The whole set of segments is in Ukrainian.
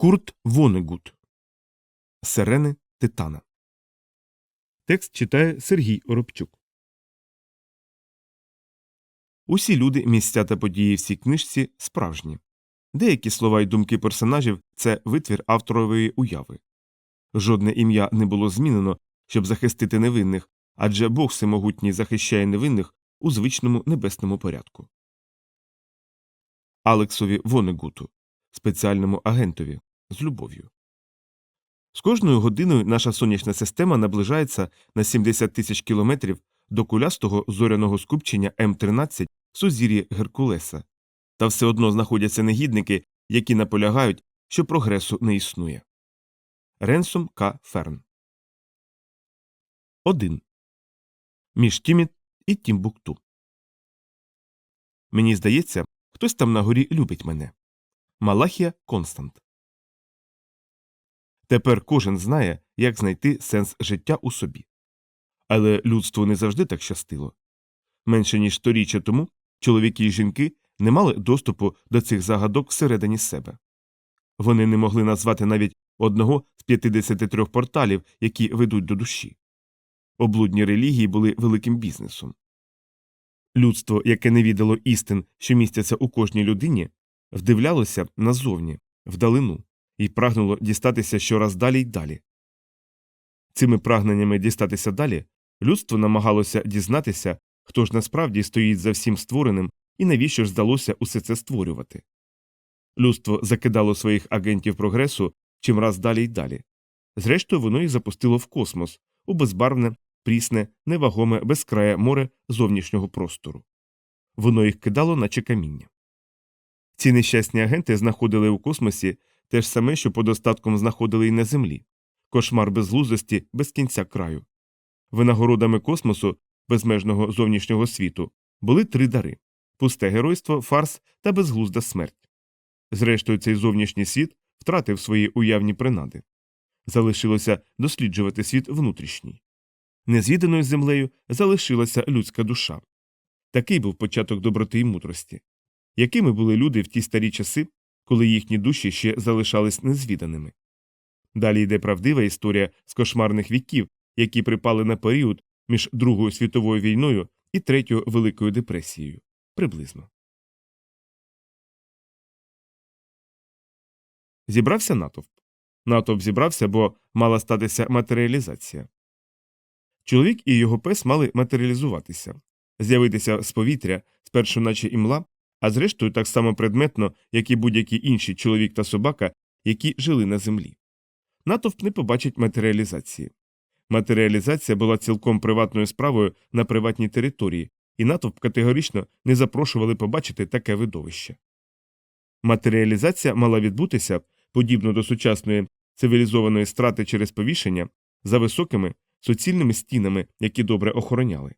Курт Вонегут. Сирени Титана. Текст читає Сергій Оробчук. Усі люди, місця та події в цій книжці справжні. Деякі слова й думки персонажів це витвір авторової уяви. Жодне ім'я не було змінено, щоб захистити невинних, адже Бог всемогутній захищає невинних у звичному небесному порядку. Алексові Вонегуту, спеціальному агентові, з любов'ю. З кожною годиною наша сонячна система наближається на 70 тисяч кілометрів до кулястого зоряного скупчення М13 в сузір'ї Геркулеса, та все одно знаходяться негідники, які наполягають, що прогресу не існує. Ренсом К. Ферн 1. Між Тіміт і Тімбукту. Мені здається, хтось там на горі любить мене. Малахія Констант. Тепер кожен знає, як знайти сенс життя у собі. Але людству не завжди так щастило. Менше ніж сторіччя тому чоловіки і жінки не мали доступу до цих загадок всередині себе. Вони не могли назвати навіть одного з 53 порталів, які ведуть до душі. Облудні релігії були великим бізнесом. Людство, яке не віддало істин, що містяться у кожній людині, вдивлялося назовні, вдалину, і прагнуло дістатися щораз далі й далі. Цими прагненнями дістатися далі людство намагалося дізнатися, хто ж насправді стоїть за всім створеним і навіщо ж здалося усе це створювати. Людство закидало своїх агентів прогресу чимраз далі й далі. Зрештою, воно їх запустило в космос у безбарвне, прісне, невагоме безкрає море зовнішнього простору. Воно їх кидало, наче каміння. Ці нещасні агенти знаходили у космосі те ж саме, що под остатком знаходили й на землі кошмар безглуздості без кінця краю. Винагородами космосу, безмежного зовнішнього світу, були три дари пусте геройство, фарс та безглузда смерть. Зрештою, цей зовнішній світ втратив свої уявні принади. Залишилося досліджувати світ внутрішній. Незвіданою землею залишилася людська душа. Такий був початок доброти і мудрості. Якими були люди в ті старі часи, коли їхні душі ще залишались незвіданими? Далі йде правдива історія з кошмарних віків, які припали на період між Другою світовою війною і Третьою Великою депресією. Приблизно. Зібрався натовп. Натовп зібрався, бо мала статися матеріалізація. Чоловік і його пес мали матеріалізуватися, з'явитися з повітря, спершу наче імла, а зрештою так само предметно, як і будь-які інші чоловік та собака, які жили на землі. Натовп не побачить матеріалізації. Матеріалізація була цілком приватною справою на приватній території, і натовп категорично не запрошували побачити таке видовище. Матеріалізація мала відбутися, подібно до сучасної цивілізованої страти через повішення, за високими суцільними стінами, які добре охороняли.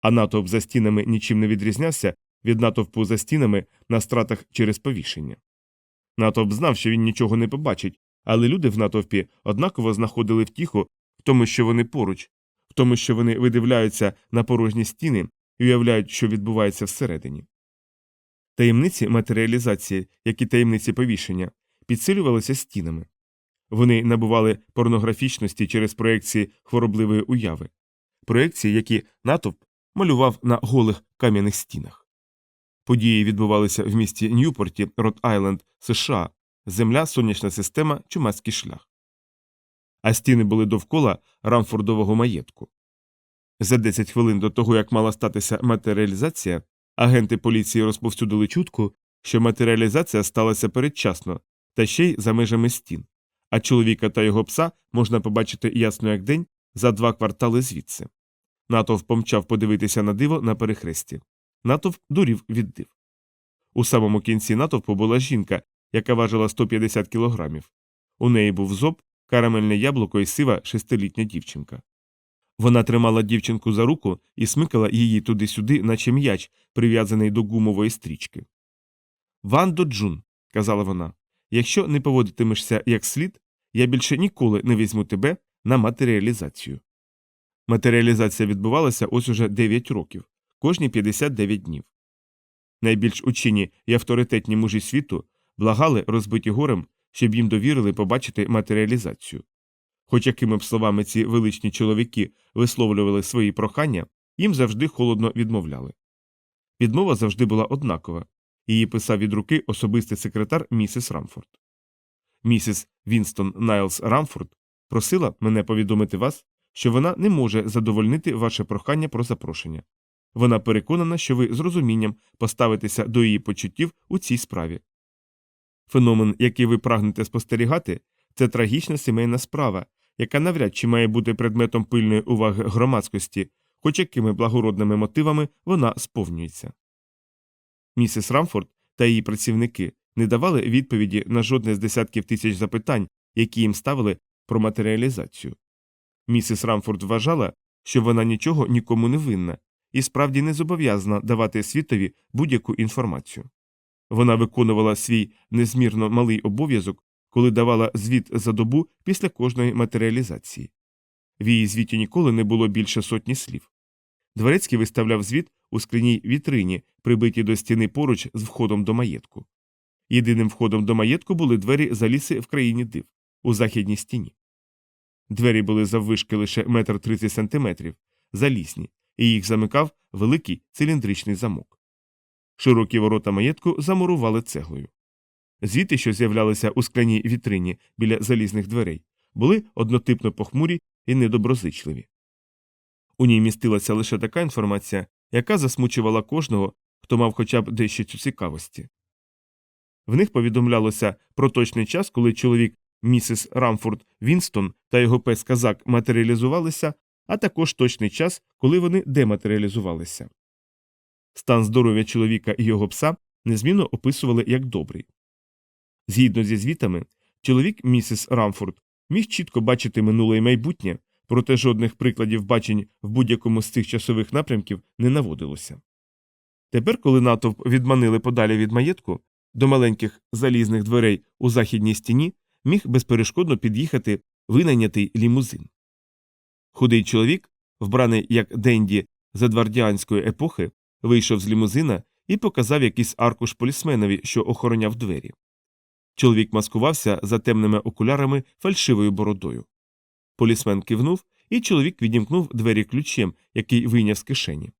А натовп за стінами нічим не відрізнявся від натовпу за стінами на стратах через повішення. Натовп знав, що він нічого не побачить, але люди в натовпі однаково знаходили втіху в тому, що вони поруч, в тому, що вони видивляються на порожні стіни і уявляють, що відбувається всередині. Таємниці матеріалізації, як і таємниці повішення, підсилювалися стінами. Вони набували порнографічності через проекції хворобливої уяви, проекції, які натовп малював на голих кам'яних стінах. Події відбувалися в місті Ньюпорті, Рот Айленд, США, Земля, сонячна система, чумацький шлях. А стіни були довкола Рамфордового маєтку. За 10 хвилин до того, як мала статися матеріалізація, агенти поліції розповсюдили чутку, що матеріалізація сталася передчасно та ще й за межами стін, а чоловіка та його пса можна побачити ясно як день за два квартали звідси. Натовп помчав подивитися на диво на перехресті. Натовп дурів від див. У самому кінці натовпу була жінка, яка важила 150 кілограмів. У неї був зоб, карамельне яблуко і сива шестилітня дівчинка. Вона тримала дівчинку за руку і смикала її туди-сюди, наче м'яч, прив'язаний до гумової стрічки. Вандо Джун, казала вона, якщо не поводитимешся як слід, я більше ніколи не візьму тебе на матеріалізацію. Матеріалізація відбувалася ось уже 9 років, кожні 59 днів. Найбільш учені і авторитетні мужі світу благали, розбиті горем, щоб їм довірили побачити матеріалізацію. Хоч якими б словами ці величні чоловіки висловлювали свої прохання, їм завжди холодно відмовляли. Відмова завжди була однакова її писав від руки особистий секретар місіс Рамфорд. Місіс Вінстон Найлс Рамфорд просила мене повідомити вас, що вона не може задовольнити ваше прохання про запрошення. Вона переконана, що ви з розумінням поставитеся до її почуттів у цій справі. Феномен, який ви прагнете спостерігати, це трагічна сімейна справа, яка навряд чи має бути предметом пильної уваги громадськості, хоч якими благородними мотивами вона сповнюється. Місіс Рамфорд та її працівники не давали відповіді на жодне з десятків тисяч запитань, які їм ставили про матеріалізацію. Місіс Рамфорд вважала, що вона нічого нікому не винна і справді не зобов'язана давати світові будь-яку інформацію. Вона виконувала свій незмірно малий обов'язок, коли давала звіт за добу після кожної матеріалізації. В її звіті ніколи не було більше сотні слів. Дворецький виставляв звіт у скляній вітрині, прибитій до стіни поруч з входом до маєтку. Єдиним входом до маєтку були двері за ліси в країні див у західній стіні. Двері були заввишки лише метр тридцять сантиметрів, залісні, і їх замикав великий циліндричний замок. Широкі ворота маєтку замурували цеглою. Звіти, що з'являлися у скляній вітрині біля залізних дверей, були однотипно похмурі і недоброзичливі. У ній містилася лише така інформація, яка засмучувала кожного, хто мав хоча б дещо цікавості. В них повідомлялося про точний час, коли чоловік місіс Рамфорд Вінстон та його пес Казак матеріалізувалися, а також точний час, коли вони дематеріалізувалися. Стан здоров'я чоловіка і його пса незмінно описували як добрий. Згідно зі звітами, чоловік місіс Рамфорд міг чітко бачити минуле і майбутнє, проте жодних прикладів бачень в будь-якому з цих часових напрямків не наводилося. Тепер, коли натовп відманили подалі від маєтку, до маленьких залізних дверей у західній стіні міг безперешкодно під'їхати винайнятий лімузин. Худий чоловік, вбраний як денді задвардіанської епохи, вийшов з лімузина і показав якийсь аркуш полісменові, що охороняв двері. Чоловік маскувався за темними окулярами фальшивою бородою. Полісмен кивнув, і чоловік відімкнув двері ключем, який вийняв з кишені.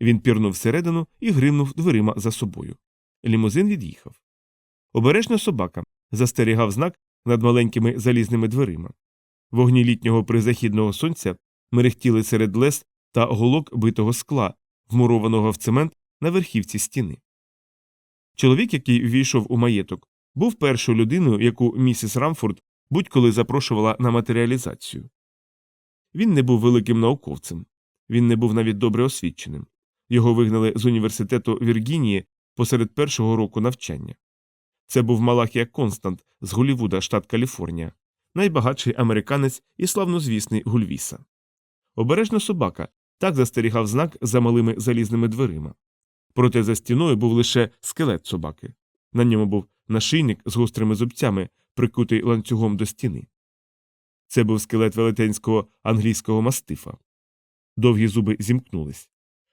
Він пірнув всередину і гримнув дверима за собою. Лімузин від'їхав. Обережна собака застерігав знак над маленькими залізними дверима. Вогні літнього призахідного сонця мерехтіли серед лес та голок битого скла, вмурованого в цемент на верхівці стіни. Чоловік, який ввійшов у маєток, був першою людиною, яку місіс Рамфорд будь-коли запрошувала на матеріалізацію. Він не був великим науковцем, він не був навіть добре освіченим. Його вигнали з університету Віргінії посеред першого року навчання. Це був Малахія Констант з Голівуда, штат Каліфорнія, найбагатший американець і славнозвісний Гульвіса. Обережна собака так застерігав знак за малими залізними дверима. Проте за стіною був лише скелет собаки. На ньому був нашийник з гострими зубцями, прикутий ланцюгом до стіни. Це був скелет велетенського англійського мастифа. Довгі зуби зімкнулись.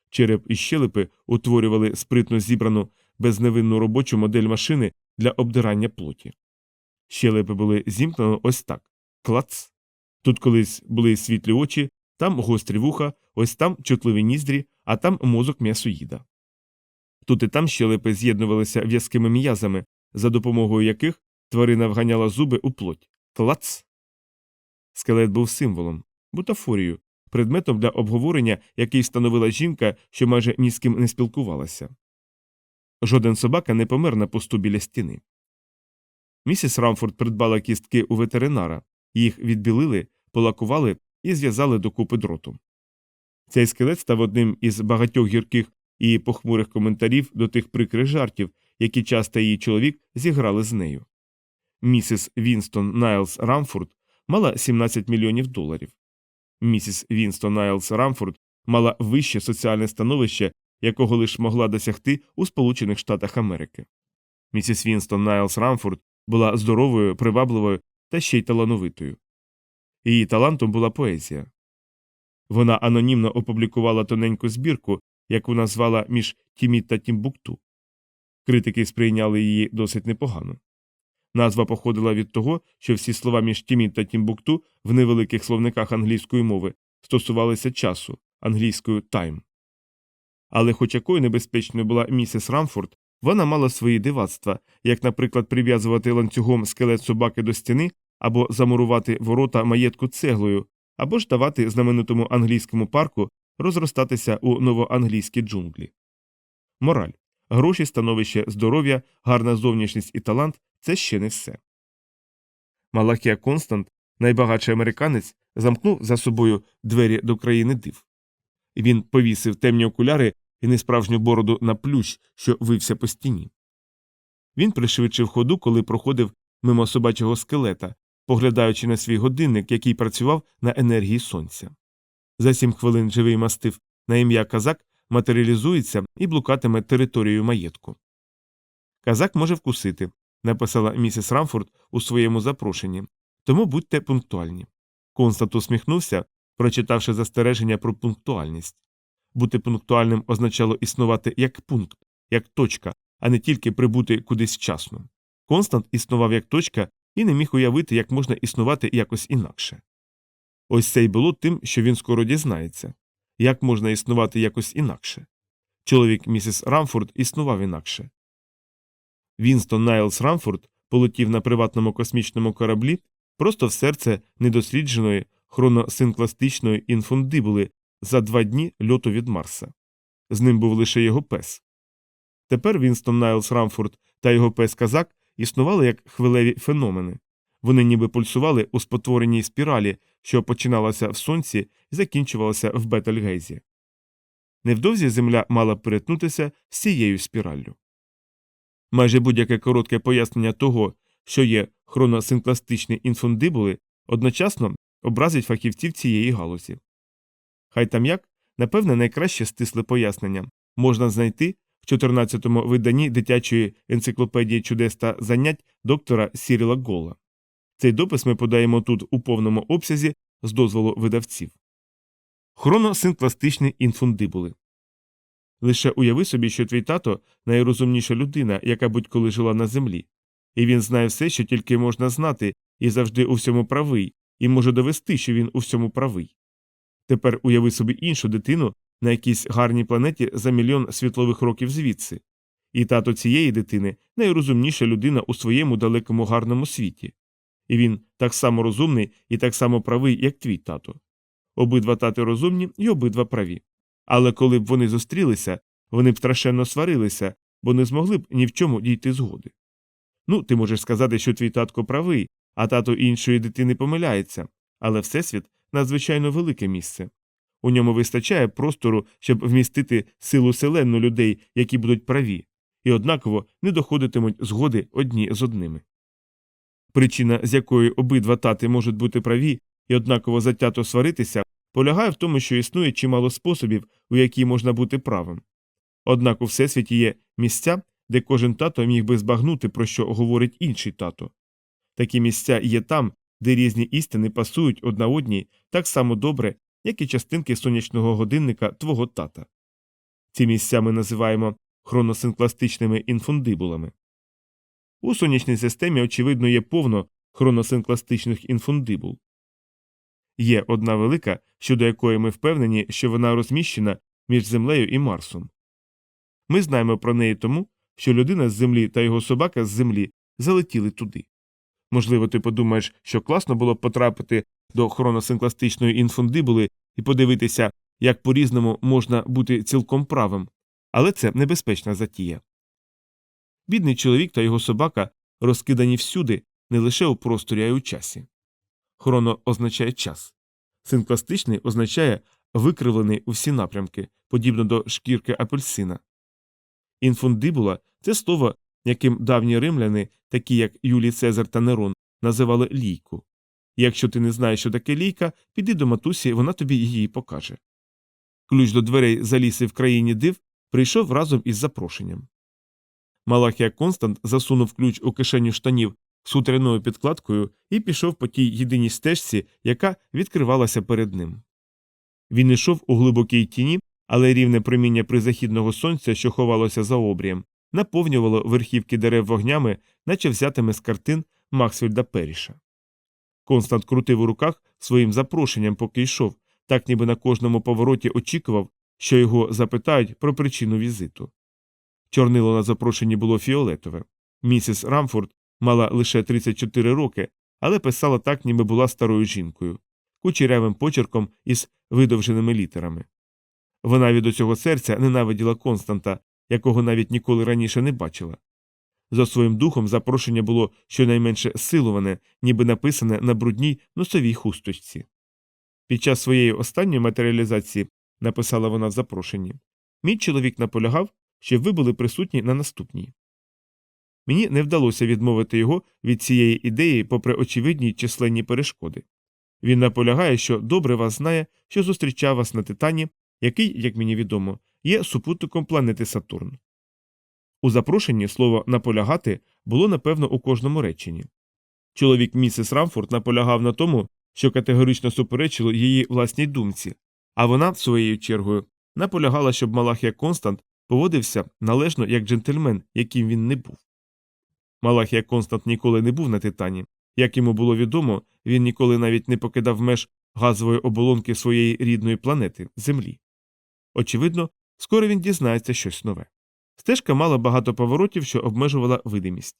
Череп і щелепи утворювали спритно зібрану безневинну робочу модель машини для обдирання плоті. Щелепи були зімкнено ось так клац. Тут колись були світлі очі, там гострі вуха, ось там чутливі ніздрі, а там мозок м'ясоїда. Тут і там щелепи з'єднувалися в'язкими м'язами, за допомогою яких тварина вганяла зуби у плоть. Клац. Скелет був символом, бутафорією, предметом для обговорення, який становила жінка, що майже ні з ким не спілкувалася. Жоден собака не помер на посту біля стіни. Місіс Рамфорд придбала кістки у ветеринара, їх відбілили, полакували і зв'язали докупи дротом. Цей скелет став одним із багатьох гірких і похмурих коментарів до тих прикрих жартів, які часто її чоловік зіграли з нею. Місіс Вінстон Найлс Рамфорд мала 17 мільйонів доларів. Місіс Вінстон Найлс Рамфорд мала вище соціальне становище, якого лиш могла досягти у Сполучених Штатах Америки. Місіс Вінстон Найлс Рамфорд була здоровою, привабливою та ще й талановитою. Її талантом була поезія. Вона анонімно опублікувала тоненьку збірку, яку назвала між Тіміт та Тімбукту. Критики сприйняли її досить непогано. Назва походила від того, що всі слова між Тімін та Тімбукту в невеликих словниках англійської мови стосувалися часу англійською тайм. Але хоч якою небезпечною була місіс Рамфорд, вона мала свої дивацтва, як, наприклад, прив'язувати ланцюгом скелет собаки до стіни або замурувати ворота маєтку цеглою, або ж давати знаменитому англійському парку розростатися у новоанглійські джунглі. Мораль гроші, становище, здоров'я, гарна зовнішність і талант це ще не все. Малахія Констант, найбагатший американець, замкнув за собою двері до країни див. Він повісив темні окуляри і несправжню бороду на плющ, що вився по стіні. Він пришвидшив ходу, коли проходив мимо собачого скелета, поглядаючи на свій годинник, який працював на енергії сонця. За сім хвилин живий мастив на ім'я Казак матеріалізується і блукатиме територією маєтку. Казак може вкусити, написала місіс Рамфорд у своєму запрошенні, тому будьте пунктуальні. Констант усміхнувся, прочитавши застереження про пунктуальність. Бути пунктуальним означало існувати як пункт, як точка, а не тільки прибути кудись вчасно. Констант існував як точка і не міг уявити, як можна існувати якось інакше. Ось це й було тим, що він скоро дізнається як можна існувати якось інакше. Чоловік місіс Рамфорд існував інакше. Вінстон Найлс Рамфорд полетів на приватному космічному кораблі просто в серце недослідженої хроносинкластичної інфундибули за два дні льоту від Марса. З ним був лише його пес. Тепер Вінстон Найлс Рамфорд та його пес Казак існували як хвилеві феномени. Вони ніби пульсували у спотвореній спіралі, що починалася в сонці і закінчувалася в Бетельгейзі. Невдовзі земля мала перетнутися з цією спіраллю. Майже будь-яке коротке пояснення того, що є хроносинкластичні інфундибули, одночасно образить фахівців цієї галузі. Хай там як, напевне, найкраще стисле пояснення можна знайти в 14-му виданні дитячої енциклопедії чудес та занять доктора Сіріла Гола. Цей допис ми подаємо тут у повному обсязі з дозволу видавців. Хроносинкластичні інфундибули. Лише уяви собі, що твій тато найрозумніша людина, яка будь-коли жила на землі, і він знає все, що тільки можна знати, і завжди у всьому правий, і може довести, що він у всьому правий. Тепер уяви собі іншу дитину на якійсь гарній планеті за мільйон світлових років звідси, і тато цієї дитини найрозумніша людина у своєму далекому гарному світі. І він так само розумний і так само правий, як твій тато. Обидва тати розумні і обидва праві. Але коли б вони зустрілися, вони б страшенно сварилися, бо не змогли б ні в чому дійти згоди. Ну, ти можеш сказати, що твій татко правий, а тато іншої дитини помиляється, але Всесвіт надзвичайно велике місце. У ньому вистачає простору, щоб вмістити силу селенну людей, які будуть праві, і однаково не доходитимуть згоди одні з одними. Причина, з якої обидва тати можуть бути праві і однаково затято сваритися, полягає в тому, що існує чимало способів, у які можна бути правим. Однак у всесвіті є місця, де кожен тато міг би збагнути, про що говорить інший тато. Такі місця є там, де різні істини пасують одна одній так само добре, як і частинки сонячного годинника твого тата. Ці місця ми називаємо хроносинкластичними інфундибулами. У сонячній системі, очевидно, є повно хроносинкластичних інфундибул. Є одна велика, щодо якої ми впевнені, що вона розміщена між Землею і Марсом. Ми знаємо про неї тому, що людина з землі та його собака з землі залетіли туди. Можливо, ти подумаєш, що класно було б потрапити до хроносинкластичної інфундибули і подивитися, як по різному можна бути цілком правим, але це небезпечна затія. Бідний чоловік та його собака розкидані всюди, не лише у просторі, а й у часі. Хроно означає час. Синкластичний означає викривлений у всі напрямки, подібно до шкірки апельсина. Інфундибула це слово, яким давні римляни, такі як Юлій Цезар та Нерон, називали лійку. Якщо ти не знаєш, що таке лійка, піди до матусі, вона тобі її покаже. Ключ до дверей заліси в країні див прийшов разом із запрошенням. Малахія Констант засунув ключ у кишеню штанів з хутряною підкладкою і пішов по тій єдиній стежці, яка відкривалася перед ним. Він йшов у глибокій тіні, але рівне проміння призахідного сонця, що ховалося за обрієм, наповнювало верхівки дерев вогнями, наче взятими з картин Максвельда Періша. Констант крутив у руках своїм запрошенням, поки йшов, так ніби на кожному повороті очікував, що його запитають про причину візиту. Чорнило на запрошенні було фіолетове. Місіс Рамфорд мала лише 34 роки, але писала так, ніби була старою жінкою, кучерявим почерком із видовженими літерами. Вона від оцього серця ненавиділа Константа, якого навіть ніколи раніше не бачила. За своїм духом запрошення було щонайменше силуване, ніби написане на брудній носовій хусточці. Під час своєї останньої матеріалізації, написала вона в запрошенні, мій чоловік наполягав, щоб ви були присутні на наступній. Мені не вдалося відмовити його від цієї ідеї, попри очевидні численні перешкоди. Він наполягає, що добре вас знає, що зустрічав вас на Титані, який, як мені відомо, є супутником планети Сатурн. У запрошенні слово наполягати було напевно у кожному реченні. Чоловік місіс Рамфорд наполягав на тому, що категорично суперечило її власній думці, а вона, своєю чергою, наполягала, щоб Малахія Констант поводився належно як джентльмен, яким він не був. Малахія Констант ніколи не був на Титані. Як йому було відомо, він ніколи навіть не покидав меж газової оболонки своєї рідної планети Землі. Очевидно, скоро він дізнається щось нове. Стежка мала багато поворотів, що обмежувала видимість.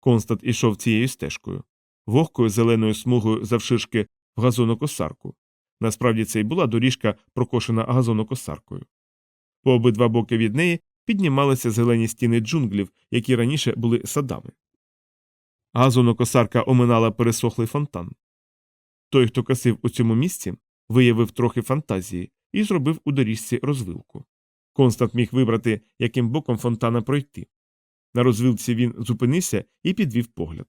Констант ішов цією стежкою, вогкою зеленою смугою завширшки в газонокосарку. Насправді це й була доріжка, прокошена газонокосаркою. По обидва боки від неї піднімалися зелені стіни джунглів, які раніше були садами. Газонокосарка оминала пересохлий фонтан. Той, хто косив у цьому місці, виявив трохи фантазії і зробив у доріжці розвилку. Констант міг вибрати, яким боком фонтана пройти. На розвилці він зупинився і підвів погляд.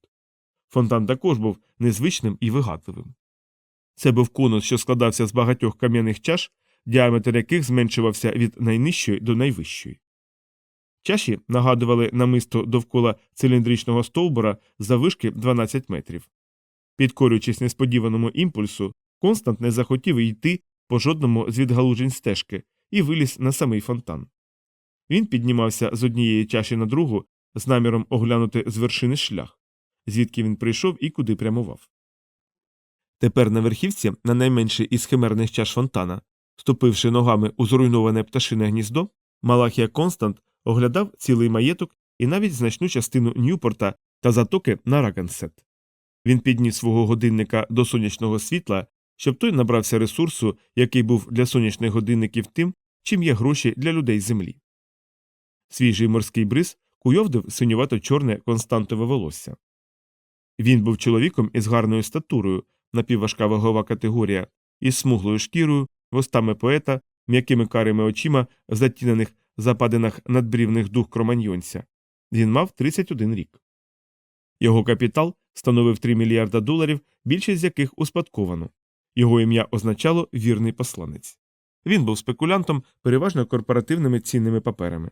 Фонтан також був незвичним і вигадливим. Це був конус, що складався з багатьох кам'яних чаш, діаметр яких зменшувався від найнижчої до найвищої. Чаші нагадували намисто довкола циліндричного стовбура заввишки 12 метрів. Підкорюючись несподіваному імпульсу, Констант не захотів йти по жодному з відгалужень стежки і виліз на самий фонтан. Він піднімався з однієї чаші на другу з наміром оглянути з вершини шлях, звідки він прийшов і куди прямував. Тепер на верхівці, на найменший із химерних чаш фонтана, ступивши ногами у зруйноване пташине гніздо, Малахія Констант оглядав цілий маєток і навіть значну частину Ньюпорта та затоки на Рагансет. Він підніс свого годинника до сонячного світла, щоб той набрався ресурсу, який був для сонячних годинників тим, чим є гроші для людей землі. Свіжий морський бриз куйовдив синювато чорне константове волосся. Він був чоловіком із гарною статурою, напівважка вагова категорія, із смуглою шкірою, вустами поета, м'якими карими очима в затінених западинах надбрівних дух кроманьйонця. Він мав 31 рік. Його капітал становив 3 мільярда доларів, більшість з яких успадковано. Його ім'я означало вірний посланець. Він був спекулянтом переважно корпоративними цінними паперами.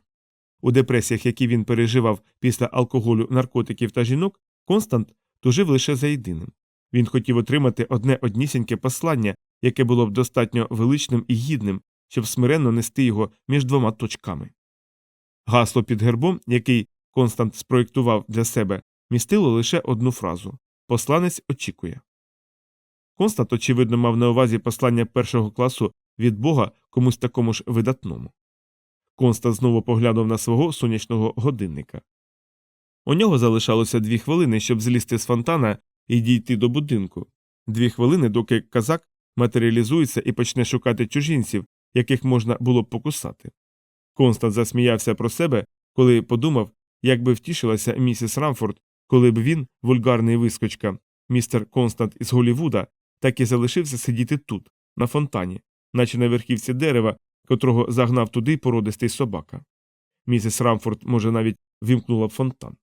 У депресіях, які він переживав після алкоголю, наркотиків та жінок, Констант тужив лише за єдиним. Він хотів отримати одне однісіньке послання, яке було б достатньо величним і гідним, щоб смиренно нести його між двома точками. Гасло під гербом, який Констант спроєктував для себе, містило лише одну фразу Посланець очікує. Констант, очевидно, мав на увазі послання першого класу від Бога комусь такому ж видатному. Констант знову поглянув на свого сонячного годинника. У нього залишалося дві хвилини, щоб злізти з фонтана і дійти до будинку, дві хвилини, доки казак матеріалізується і почне шукати чужинців, яких можна було б покусати. Констант засміявся про себе, коли подумав, як би втішилася місіс Рамфорд, коли б він, вульгарний вискочка, містер Констант із Голівуда, так і залишився сидіти тут, на фонтані, наче на верхівці дерева, котрого загнав туди породистий собака. Місіс Рамфорд, може, навіть вімкнула б фонтан.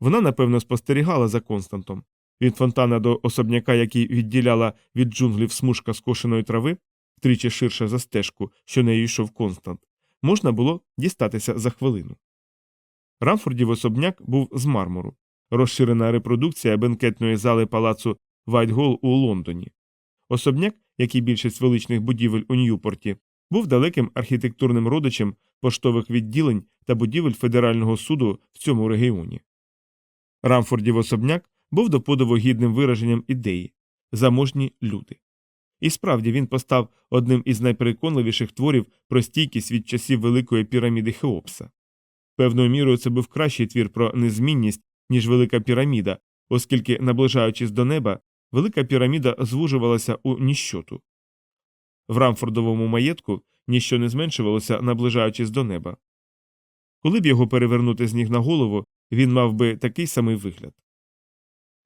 Вона, напевно, спостерігала за Константом. Від фонтана до особняка, який відділяла від джунглів смужка скошеної трави, втричі ширша за стежку, що нею йшов Констант, можна було дістатися за хвилину. Рамфордів особняк був з мармуру, розширена репродукція бенкетної зали палацу Вайтгол у Лондоні. Особняк, як і більшість величних будівель у Ньюпорті, був далеким архітектурним родичем поштових відділень та будівель федерального суду в цьому регіоні. Рамфордів особняк був до подиву гідним вираженням ідеї заможні люди. І справді він постав одним із найпереконливіших творів про стійкість від часів Великої піраміди Хеопса. Певною мірою це був кращий твір про незмінність, ніж Велика піраміда, оскільки, наближаючись до неба, Велика піраміда звужувалася у ніщоту. В Рамфордовому маєтку ніщо не зменшувалося, наближаючись до неба. Коли б його перевернути з ніг на голову, він мав би такий самий вигляд.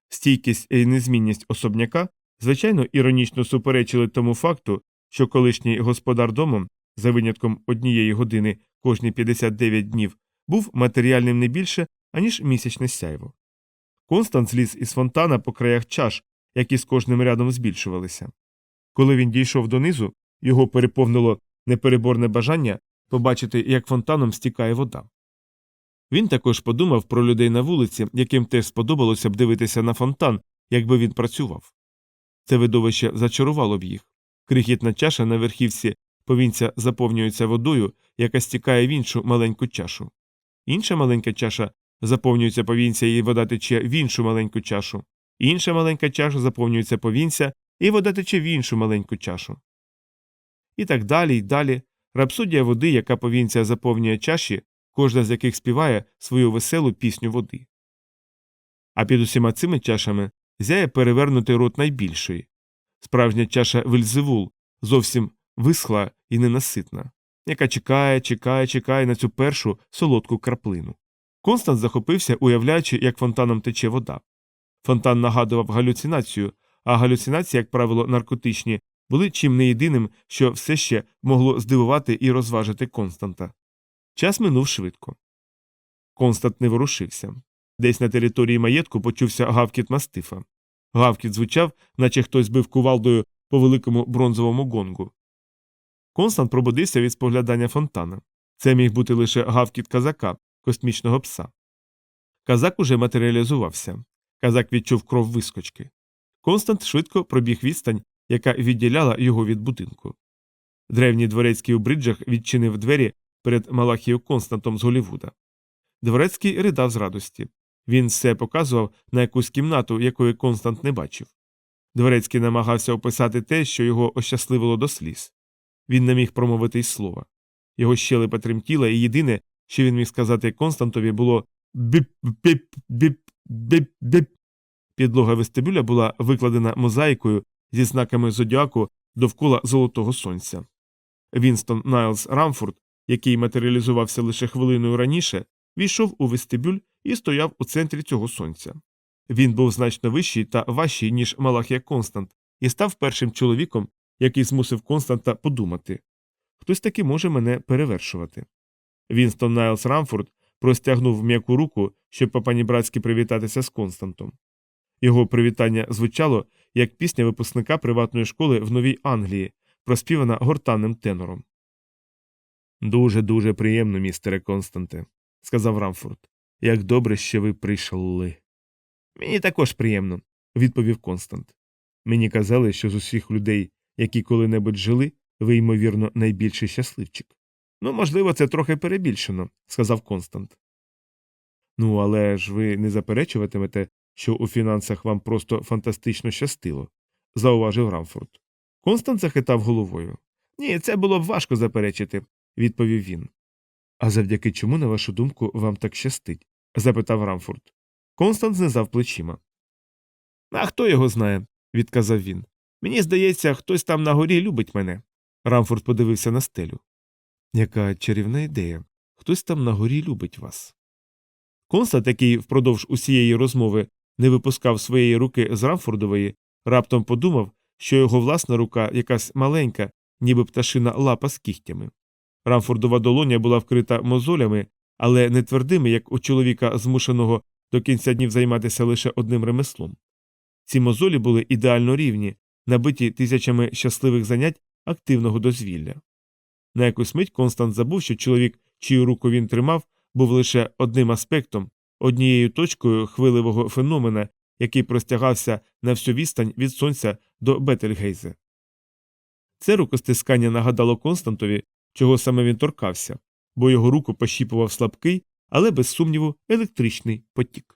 Стійкість і незмінність особняка, звичайно, іронічно суперечили тому факту, що колишній господар домом, за винятком однієї години кожні 59 днів, був матеріальним не більше, аніж місячне сяйво. Констант зліз із фонтана по краях чаш, які з кожним рядом збільшувалися. Коли він дійшов донизу, його переповнило непереборне бажання побачити, як фонтаном стікає вода. Він також подумав про людей на вулиці, яким теж сподобалося б дивитися на фонтан, якби він працював. Це видовище зачарувало б їх. Крихітна чаша на верхівці повінця заповнюється водою, яка стікає в іншу маленьку чашу. Інша маленька чаша заповнюється повінця і вода тече в іншу маленьку чашу. Інша маленька чаша заповнюється повінця і вода тече в іншу маленьку чашу. І так далі, і далі. Рапсодія води, яка повінця заповнює чаші, кожна з яких співає свою веселу пісню води. А під усіма цими чашами зяє перевернутий рот найбільшої. Справжня чаша Вельзевул зовсім висхла і ненаситна, яка чекає, чекає, чекає на цю першу солодку краплину. Констант захопився, уявляючи, як фонтаном тече вода. Фонтан нагадував галюцинацію, а галюцинації, як правило, наркотичні, були чим не єдиним, що все ще могло здивувати і розважити Константа. Час минув швидко. Констант не ворушився. Десь на території маєтку почувся гавкіт мастифа. Гавкіт звучав, наче хтось бив кувалдою по великому бронзовому гонгу. Констант пробудився від споглядання фонтана. Це міг бути лише гавкіт казака, космічного пса. Казак уже матеріалізувався. Казак відчув кров вискочки. Констант швидко пробіг відстань, яка відділяла його від будинку. Древній дворецький у бриджах відчинив двері перед Малахією Константом з Голівуда. Дворецький ридав з радості. Він все показував на якусь кімнату, якої Констант не бачив. Дворецький намагався описати те, що його ощасливило до сліз. Він не міг промовити й слова. Його щелепа тремтіла, і єдине, що він міг сказати Константові, було біп біп біп біп біп. Підлога вестибюля була викладена мозаїкою зі знаками зодіаку довкола золотого сонця. Вінстон Найлз Рамфорд, який матеріалізувався лише хвилиною раніше, війшов у вестибюль і стояв у центрі цього сонця. Він був значно вищий та важчий, ніж Малахія Констант, і став першим чоловіком, який змусив Константа подумати хтось таки може мене перевершувати. Вінстон Найлз Рамфорд простягнув м'яку руку, щоб по-панібратськи привітатися з Константом. Його привітання звучало як пісня випускника приватної школи в Новій Англії, проспівана гортанним тенором. Дуже дуже приємно, містере Константе, сказав Рамфорд. Як добре, що ви прийшли. Мені також приємно, відповів Констант. Мені казали, що з усіх людей, які коли-небудь жили, ви, ймовірно, найбільший щасливчик. Ну, можливо, це трохи перебільшено, сказав Констант. Ну, але ж ви не заперечуватимете, що у фінансах вам просто фантастично щастило, зауважив Рамфорд. Констант захитав головою. Ні, це було б важко заперечити, відповів він. А завдяки чому, на вашу думку, вам так щастить? запитав Рамфорд. Констант знизав плечима. А хто його знає, відказав він. Мені здається, хтось там на горі любить мене. Рамфорд подивився на стелю. Яка чарівна ідея. Хтось там на горі любить вас. Констант, який впродовж усієї розмови не випускав своєї руки з Рамфордової, раптом подумав, що його власна рука якась маленька, ніби пташина лапа з кігтями. Рамфордова долоня була вкрита мозолями, але не твердими, як у чоловіка, змушеного до кінця днів займатися лише одним ремеслом. Ці мозолі були ідеально рівні, набиті тисячами щасливих занять активного дозвілля. На якусь мить Констант забув, що чоловік, чию руку він тримав, був лише одним аспектом, однією точкою хвиливого феномена, який простягався на всю відстань від сонця до Бетельгейзе. Це рукостискання нагадало Константові, чого саме він торкався, бо його руку пощіпував слабкий, але без сумніву електричний потік.